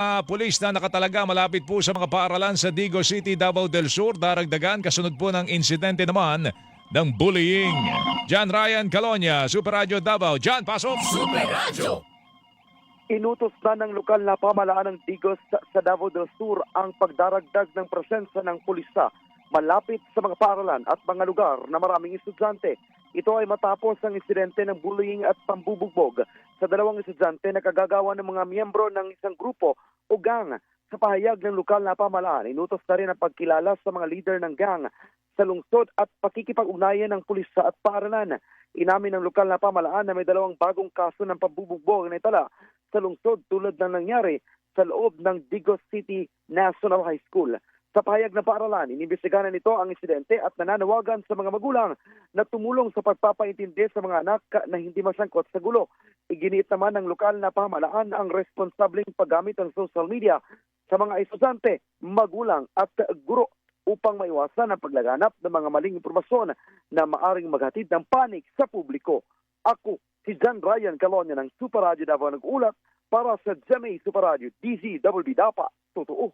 Mga pulis na nakatalaga malapit po sa mga paaralan sa Digo City, Davao del Sur, daragdagan kasunod po ng insidente naman ng bullying. John Ryan Calonia, Super Radio Davao. John, pasok! Inutos na ng lokal na pamalaan ng Digos sa, sa Davao del Sur ang pagdaragdag ng presensya ng pulisa malapit sa mga paaralan at mga lugar na maraming estudyante. Ito ay matapos ang insidente ng bullying at pambubugbog sa dalawang estudyante na kagagawa ng mga miyembro ng isang grupo o gang. Sa pahayag ng lokal na pamalaan, inutos na rin ang pagkilala sa mga leader ng gang sa lungsod at pakikipag-ugnayan ng pulisa at paaralan. Inamin ng lokal na pamalaan na may dalawang bagong kaso ng pambubugbog na itala sa lungsod tulad ng nangyari sa loob ng Digos City National High School. Sa pahayag ng paaralan, inimbestigahan nito ang insidente at nananawagan sa mga magulang na tumulong sa pagpapaintindi sa mga anak na hindi masangkot sa gulo. Iginiit naman ng lokal na pamahalaan ang responsableng paggamit ng social media sa mga estudyante, magulang at guro upang maiwasan ang paglaganap ng mga maling impormasyon na maaring maghatid ng panik sa publiko. Ako, si John Ryan Calonia ng Super Radio Davao nag-ulat para sa GMA Super Radio DZWB Dapa. Totoo.